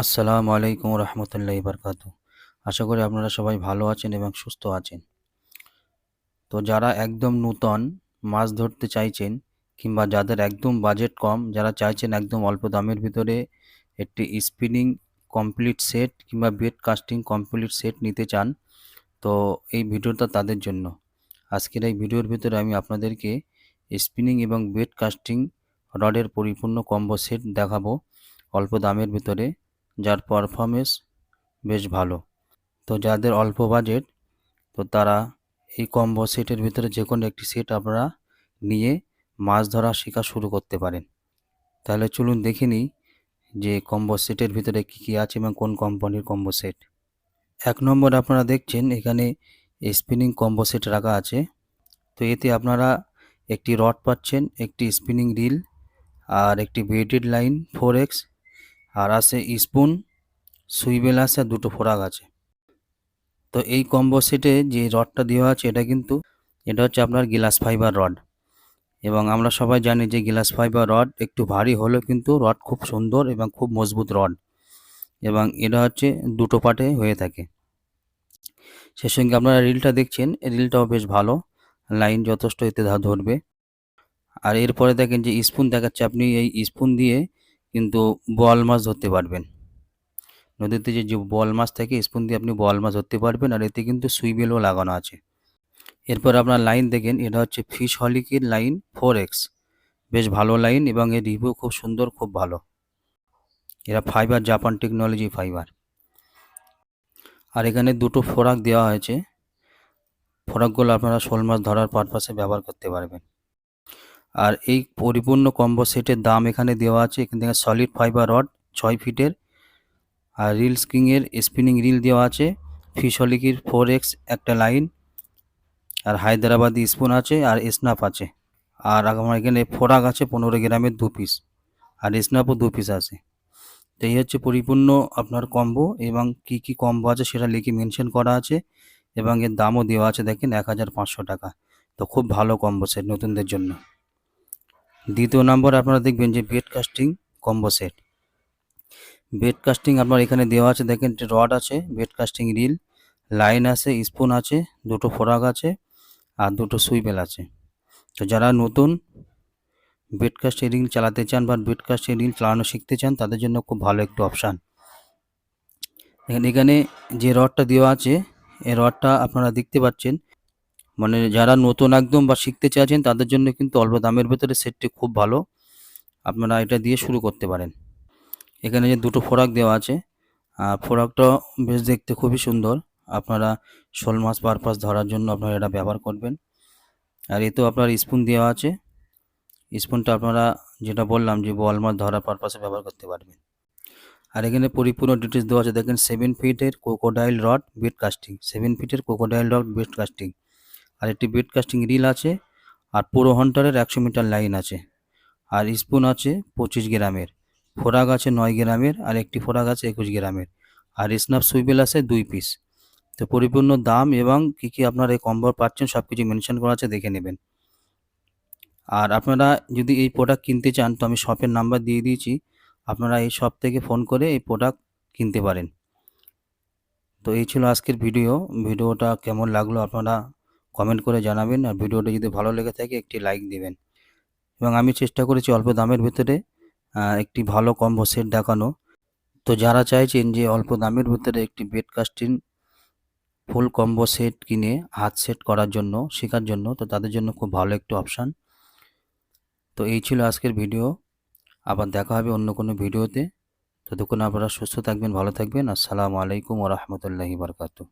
আসসালামু আলাইকুম রহমতুল্লাহি বারকাত আশা করি আপনারা সবাই ভালো আছেন এবং সুস্থ আছেন। তো যারা একদম নূতন মাছ ধরতে চাইছেন কিংবা যাদের একদম বাজেট কম, যারা চাইছেন একদম অল্প দামের ভিতরে একটি স্পিনিং কমপ্লিট সেট কিংবা বেড কাস্টিং কমপ্লিট সেট নিতে চান, তো এই ভিডিওটা তাদের জন্য। আজকের এই ভিডিওর ভিতরে আমি আপনাদেরকে স্পিনিং এবং বেড কাস্টিং রডের পরিপূর্ণ কম্বো সেট দেখাবো অল্প দামের ভিতরে। যার পারফরমেন্স বেশ ভালো। তো যাদের অল্প বাজেট তো তারা এই কম্বো সেটের ভিতরে যে কোনো একটি সেট আপনারা নিয়ে মাছ ধরা শেখা শুরু করতে পারেন। তাহলে চলুন দেখে নিই যে কম্বো সেটের ভিতরে কী কী আছে এবং কোন কোম্পানির কম্বো সেট এক নম্বর আপনারা দেখছেন, এখানে স্পিনিং কম্বো সেট রাখা আছে। তো এতে আপনারা একটি রড পাচ্ছেন, একটি স্পিনিং রিল আর একটি বেডেড লাইন ফোর এক্স আর আছে স্পুন, সুইবেল আছে আর দুটো ফোরাক আছে। তো এই কম্বো সেটে যে রডটা দেওয়া আছে, এটা কিন্তু, এটা হচ্ছে আপনার গ্লাস ফাইবার রড। এবং আমরা সবাই জানি যে গ্লাস ফাইবার রড একটু ভারী হলেও কিন্তু রড খুব সুন্দর এবং খুব মজবুত রড। এবং এটা হচ্ছে দুটো পার্টে হয়ে থাকে। সে সঙ্গে আপনারা রিলটা দেখছেন, রিলটাও বেশ ভালো, লাইন যথেষ্ট এতে ধরবে। আর এরপরে দেখেন যে স্পুন দেখাচ্ছে, আপনি এই স্পুন দিয়ে কিন্তু বল মাছ ধরতে পারবেন। নদীতে যে বল মাছ থাকে, স্পুন দিয়ে আপনি বল মাছ ধরতে পারবেন আর এতে কিন্তু সুইবেলও লাগানো আছে। এরপর আপনার লাইন দেখেন, এটা হচ্ছে ফিশ হলিকের লাইন ফোর এক্স। বেশ ভালো লাইন এবং এর রিভিউ খুব সুন্দর, খুব ভালো। এরা ফাইবার, জাপান টেকনোলজি ফাইবার। আর এখানে দুটো ফোরাক দেওয়া হয়েছে। ফোরাকগুলো আপনারা শোল মাছ ধরার পারপাসে ব্যবহার করতে পারবেন। আর এই পরিপূর্ণ কম্বো সেটের দাম এখানে দেওয়া আছে। এখান থেকে সলিড ফাইবার রড ছয় ফিটের আর রিল স্কিংয়ের স্পিনিং রিল দেওয়া আছে। ফিশলিকির ফোর এক্স একটা লাইন আর হায়দ্রাবাদি স্পুন আছে আর স্নাপ আছে। আর আমার এখানে ফোরাক আছে পনেরো গ্রামের দু পিস আর স্নাপও দু পিস আছে। তো এই হচ্ছে পরিপূর্ণ আপনার কম্বো এবং কি কি কম্বো আছে সেটা লিখে মেনশন করা আছে এবং এর দামও দেওয়া আছে দেখেন এক হাজার পাঁচশো টাকা। তো খুব ভালো কম্বো সেট নতুনদের জন্য। দ্বিতীয় নম্বর আপনারা দেখবেন যে bait casting combo set bait casting আপনার এখানে দেওয়া আছে, দেখেন রড আছে বেড কাস্টিং রিল লাইন আছে স্পুন আছে, দুটো ফোরাক আছে আর দুটো সুইবেল আছে। তো যারা নতুন বেড কাস্টিং রিল চালাতে চান বা বেড কাস্টিং রিল চালানো শিখতে চান, তাদের জন্য খুব ভালো একটু অপশান এখানে যে রডটা দেওয়া আছে, এই রডটা আপনারা দেখতে পাচ্ছেন মানে যারা নতুন একদম বা শিখতে চাইছেন, তাদের জন্য কিন্তু অল্প দামের ভেতরে সেটটি খুব ভালো। আপনারা এটা দিয়ে শুরু করতে পারেন। এখানে যে দুটো ফোরাক দেওয়া আছে আর ফোরাকটা বেশ দেখতে খুবই সুন্দর। আপনারা শোল মাছ পারপাস ধরার জন্য আপনারা এটা ব্যবহার করবেন। আর এতেও আপনার স্পুন দেওয়া আছে। স্পুনটা আপনারা যেটা বললাম যে বল মাছ ধরার পারপাসে ব্যবহার করতে পারবেন। আর এখানে পরিপূর্ণ ডিটেলস দেওয়া আছে। দেখেন সেভেন ফিটের crocodile rod bait casting seven ফিটের কোকোডাইল রড বেড কাস্টিং আর একটি বেড কাস্টিং রিল আছে আর পুরো হন্টারের একশো মিটার লাইন আছে আর স্পুন আছে পঁচিশ গ্রামের। ফোরাগ আছে নয় গ্রামের আর একটি ফোরাগ আছে একুশ গ্রামের। আর স্নাপ সুইবেল আছে দুই পিস। তো পরিপূর্ণ দাম এবং কী কী আপনারা এই কম্বর পাচ্ছেন সব কিছু মেনশন করা আছে দেখে নেবেন। আর আপনারা যদি এই প্রোডাক্ট কিনতে চান, তো আমি শপের নাম্বার দিয়ে দিয়েছি। আপনারা এই শপ থেকে ফোন করে এই প্রোডাক্ট কিনতে পারেন। তো এই ছিল আজকের ভিডিও। ভিডিওটা কেমন লাগল আপনারা কমেন্ট করে জানাবেন আর ভিডিওটা যদি ভালো লেগে থাকে একটি লাইক দিবেন। এবং আমি চেষ্টা করেছি অল্প দামের ভিতরে একটি ভালো কম্বো সেট দেখানো। তো যারা চাইছেন যে অল্প দামের ভিতরে একটি bait casting full combo set কিনে হাত সেট করার জন্য, শেখার জন্য, তো তাদের জন্য খুব ভালো একটি অপশান তো এই ছিল আজকের ভিডিও আবার দেখা হবে অন্য কোনো ভিডিওতে ততক্ষণ আপনারা সুস্থ থাকবেন, ভালো থাকবেন। আসসালামু আলাইকুম ও রহমতুল্লাহি বারকাতু